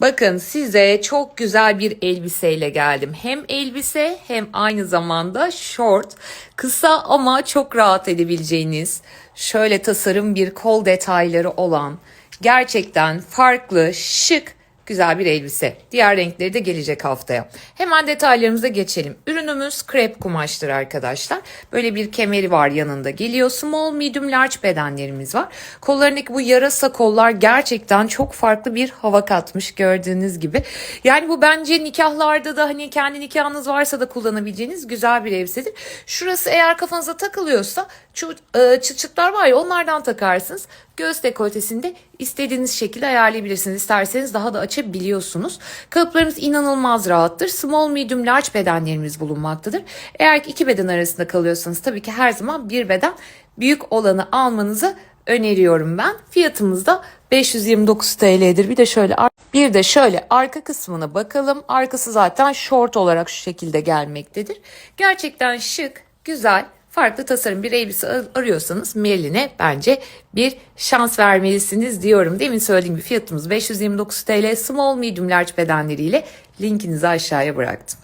Bakın size çok güzel bir elbiseyle geldim. Hem elbise hem aynı zamanda short. Kısa ama çok rahat edebileceğiniz şöyle tasarım bir kol detayları olan gerçekten farklı, şık güzel bir elbise. Diğer renkleri de gelecek haftaya. Hemen detaylarımıza geçelim. Ürünümüz krep kumaştır arkadaşlar. Böyle bir kemeri var yanında geliyor. Small, medium, large bedenlerimiz var. Kollarındaki bu yarasa kollar gerçekten çok farklı bir hava katmış gördüğünüz gibi. Yani bu bence nikahlarda da hani kendi nikahınız varsa da kullanabileceğiniz güzel bir elbisedir. Şurası eğer kafanıza takılıyorsa şu e, çıt çıtlar var ya onlardan takarsınız. Göğüs dekoltesinde istediğiniz şekilde ayarlayabilirsiniz. İsterseniz daha da açabiliyorsunuz. Kalıplarımız inanılmaz rahattır. Small, medium, large bedenlerimiz bulunmaktadır. Eğer ki iki beden arasında kalıyorsanız tabii ki her zaman bir beden büyük olanı almanızı öneriyorum ben. Fiyatımız da 529 TL'dir. Bir de şöyle bir de şöyle arka kısmına bakalım. Arkası zaten short olarak şu şekilde gelmektedir. Gerçekten şık, güzel, farklı tasarım bir elbise ar- arıyorsanız Merlin'e bence bir şans vermelisiniz diyorum. Demin söylediğim gibi fiyatımız 529 TL. Small, medium, large bedenleriyle linkinizi aşağıya bıraktım.